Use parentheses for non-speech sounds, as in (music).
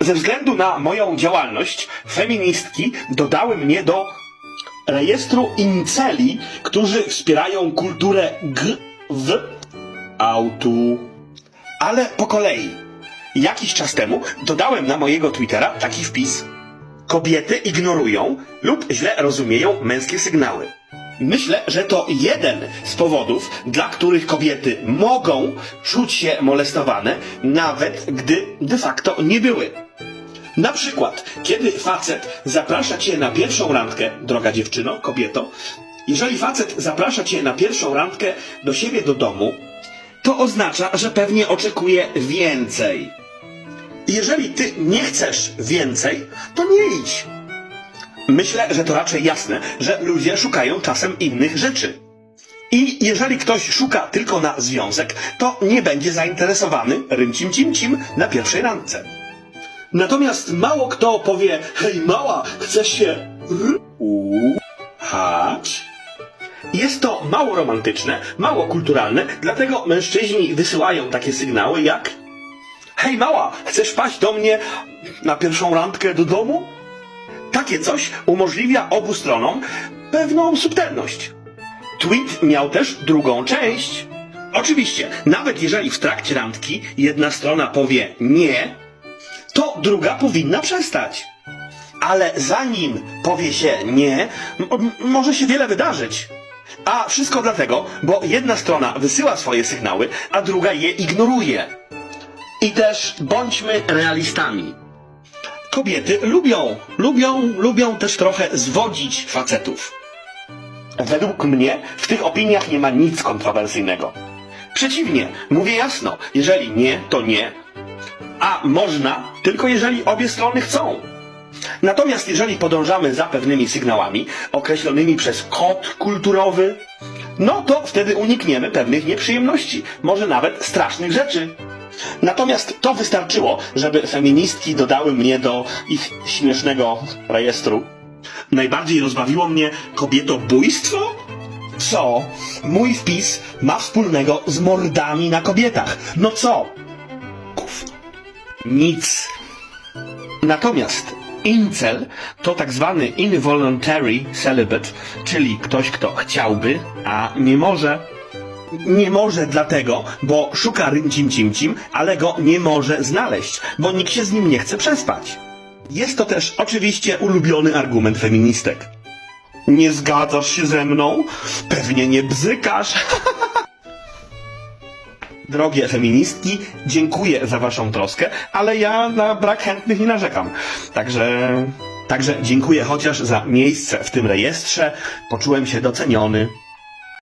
Ze względu na moją działalność, feministki dodały mnie do rejestru inceli, którzy wspierają kulturę G w autu. Ale po kolei. Jakiś czas temu dodałem na mojego Twittera taki wpis. Kobiety ignorują lub źle rozumieją męskie sygnały. Myślę, że to jeden z powodów, dla których kobiety mogą czuć się molestowane, nawet gdy de facto nie były. Na przykład, kiedy facet zaprasza cię na pierwszą randkę, droga dziewczyno, kobieto, jeżeli facet zaprasza cię na pierwszą randkę do siebie do domu, to oznacza, że pewnie oczekuje więcej. Jeżeli ty nie chcesz więcej, to nie idź. Myślę, że to raczej jasne, że ludzie szukają czasem innych rzeczy. I jeżeli ktoś szuka tylko na związek, to nie będzie zainteresowany rymcim cim cim na pierwszej randce. Natomiast mało kto powie, hej mała, chcesz się hać? Jest to mało romantyczne, mało kulturalne, dlatego mężczyźni wysyłają takie sygnały jak Hej mała, chcesz paść do mnie na pierwszą randkę do domu? Takie coś umożliwia obu stronom pewną subtelność. Tweet miał też drugą część. Oczywiście, nawet jeżeli w trakcie randki jedna strona powie nie, to druga powinna przestać. Ale zanim powie się nie, może się wiele wydarzyć. A wszystko dlatego, bo jedna strona wysyła swoje sygnały, a druga je ignoruje. I też bądźmy realistami. Kobiety lubią, lubią, lubią też trochę zwodzić facetów. Według mnie w tych opiniach nie ma nic kontrowersyjnego. Przeciwnie, mówię jasno, jeżeli nie, to nie. A można, tylko jeżeli obie strony chcą. Natomiast jeżeli podążamy za pewnymi sygnałami, określonymi przez kod kulturowy, no to wtedy unikniemy pewnych nieprzyjemności, może nawet strasznych rzeczy. Natomiast to wystarczyło, żeby feministki dodały mnie do ich śmiesznego rejestru. Najbardziej rozbawiło mnie kobietobójstwo? Co? Mój wpis ma wspólnego z mordami na kobietach. No co? Nic. Natomiast incel to tak zwany involuntary celibate, czyli ktoś, kto chciałby, a nie może. Nie może dlatego, bo szuka ryncim cim cim, ale go nie może znaleźć, bo nikt się z nim nie chce przespać. Jest to też oczywiście ulubiony argument feministek. Nie zgadzasz się ze mną? Pewnie nie bzykasz. (laughs) Drogie feministki, dziękuję za waszą troskę, ale ja na brak chętnych nie narzekam. Także, także dziękuję chociaż za miejsce w tym rejestrze. Poczułem się doceniony.